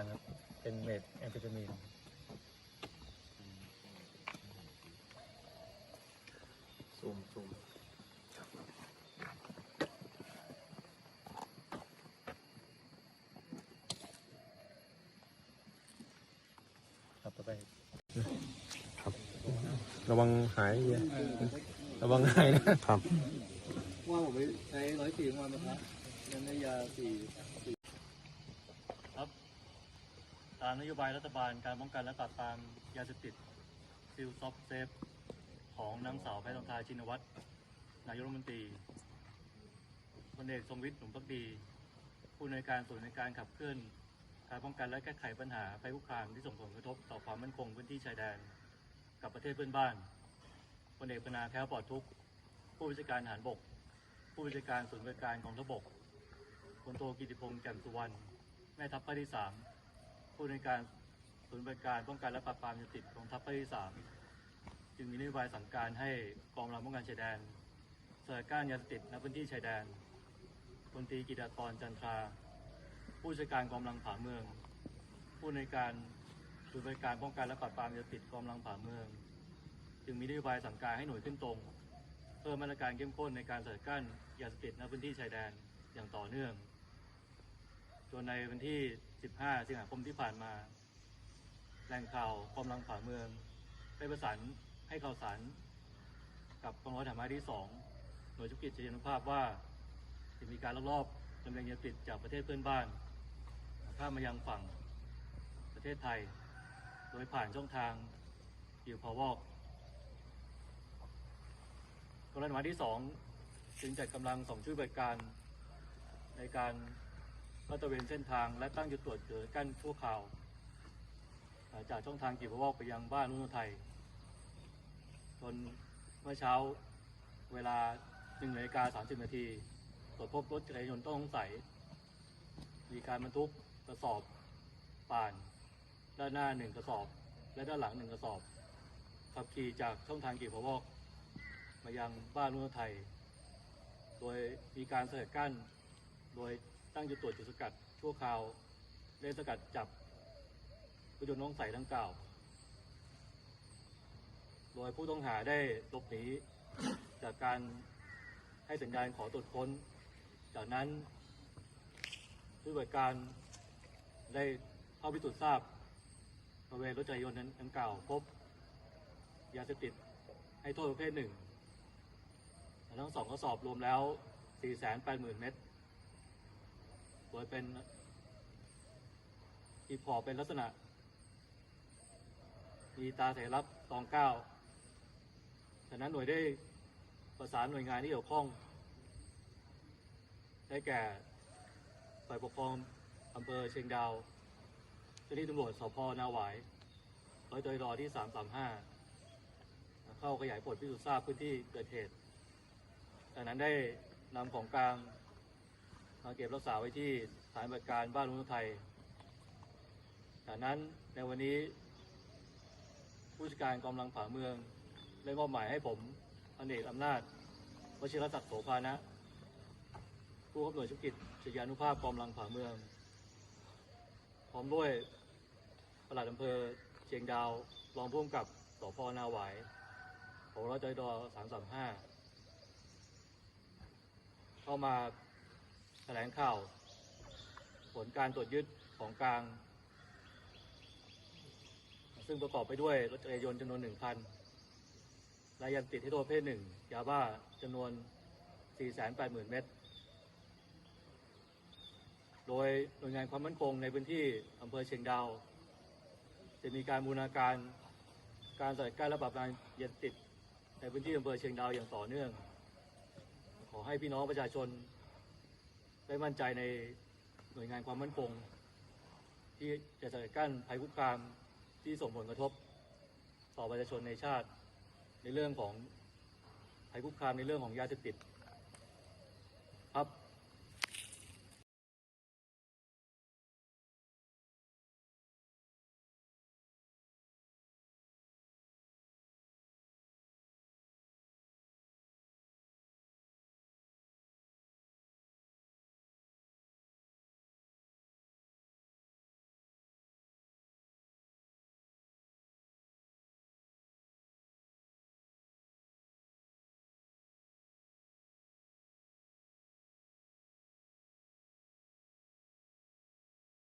เป็นครับ เป็นเมทแอมเฟตามีนซูมซูมครับต่อไป ครับ ระวังหายเยอะระวังหายนะครับ ว่าผมไปใช้ร้อยสี่วันนะครับยันยาสี่ามนโยบายรัฐบาลการป้องกันและปราบปรามยาเสพติดซิลซอฟเซฟของนางสาวแพทองทานชินวัตรนายกรัฐมนตรีพลเอกทรงวิทย์หนุ่มพักดี ผู้ในวยการส่วนในการขับเคลื่อนการป้องกันและแก้ไขปัญหาภัยคุกคามที่ส่งผลกระทบต่อความมั่นคงพื้นที่ชายแดน กับประเทศเพื่อนบ้านพลเอกปนาแคล้วปลอดทุกผู้บัญชาการทหารบก ผู้บัญชาการศูนย์บริการกองทัพบกพลโทกิติพงษ์แจ่มสุวรรณแม่ทัพภาคที่สาม ผู้ในการศูนย์บริการป้องกันและปราบปรามยาเสพติดกองทัพภาคที่สามจึงมีนโยบายสั่งการให้กองกำลังป้องกันชายแดนสกัดกั้นยาเสพติดณพื้นที่ชายแดนพลตรีกิตากรจันทรา ผู้จัดการกองกำลังผาเมือง ผู้ในการศูนย์บริการป้องกันและปราบปรามยาเสพติดกองกำลังผาเมือง จึงมีนโยบายสั่งการให้หน่วยขึ้นตรง เพิ่มมาตรการเข้มข้นในการสกัดกั้นยาเสพติดณพื้นที่ชายแดนอย่างต่อเนื่อง จนในวันที่ 15 สิงหาคมที่ผ่านมาแหล่งข่าวกองกำลังผาเมือง ได้ประสานให้ข่าวสารกับกองร้อยฐานม้าที่ 2 หน่วยชุกิจชัยนุภาพว่าจะมีการลักลอบลำเลียงยาติดจากประเทศเพื่อนบ้านข้ามมายังฝั่งประเทศไทย โดยผ่านช่องทางอยู่พอวอกกรณีมาที่สองจึงจัดกำลังสองชุดบริการในการ ลาดตระเวนเส้นทาง และตั้งจุดตรวจเกิดกั้นชั่วคราวจากช่องทางกีบวอกไปยังบ้านนุ่นไทย จนเมื่อเช้าเวลา1นึ่งนาฬิกา30นาทีตรวจพบรถจักรยานยนต์ต้องสงสัย มีการบรรทุกกระสอบป่าน ด้านหน้าหนึ่งกระสอบ และด้านหลังหนึ่งกระสอบ ขับขี่จากช่องทางกีบวอกมายังบ้านนุ่นไทย โดยมีการสกัดกั้น โดย ตั้งจุดตรวจจุดสกัดชั่วคราวได้สกัดจับผู้ยนต์น้องใส่ดังกล่าว โดยผู้ต้องหาได้หลบหนีจากการให้สัญญาณขอตรวจค้น จากนั้นผู้บริการได้เข้าพิสูจน์ทราบบริเวณรถจักรยานยนต์นั้นดังกล่าวพบ ยาเสพติดให้โทษประเภทหนึ่ง ทั้งสองกระสอบรวมแล้ว 480,000 เม็ด โดยเป็นอีพอเป็นลักษณะ มีตาสัญลักษณ์ตองเก้าฉะนั้นหน่วยได้ประสานหน่วยงานที่เกี่ยวข้อง ได้แก่ฝ่ายปกครองอำเภอเชียงดาวเจ้าหน้าที่ตำรวจสพนาหวายร้อยตรอที่ 335 เข้าขยายผลพิสูจน์ทราบพื้นที่เกิดเหตุจากนั้นได้นำของกลาง เก็บรักษาไว้ที่สถานบริการบ้านลุงไทยจากนั้นในวันนี้ ผู้จัดการกองกำลังผาเมืองได้มอบหมายให้ผมอเนกอำนาจวชิรศักดิ์โสภานะ ผู้ขับหน่วยชุกิจชยานุภาพกองกำลังผาเมือง พร้อมด้วยปลัดอำเภอเชียงดาวรองผู้กำกับสพนาหวายของร้อยจอยดอสามสามห้าเข้ามา ถลงข่าว ผลการตรวจยึดของกลาง ซึ่งประกอบไปด้วยรถจักรยานยนต์จำนวนหนึ่งคันและยาเสพติดให้โทษประเพศหนึ่งยาบ้าจำนวน 480,000 เม็ดโดยหน่วยงานความมั่นคงในพื้นที่อำเภอเชียงดาว จะมีการบูรณาการการจัดการและปราบปรามยาติดในพื้นที่อำเภอเชียงดาวอย่างต่อเนื่อง ขอให้พี่น้องประชาชน ได้มั่นใจในหน่วยงานความมั่นคง ที่จะจัดกั้นภัยคุกคามที่ส่งผลกระทบ ต่อประชาชนในชาติ ในเรื่องของภัยคุกคามในเรื่องของยาเสพติด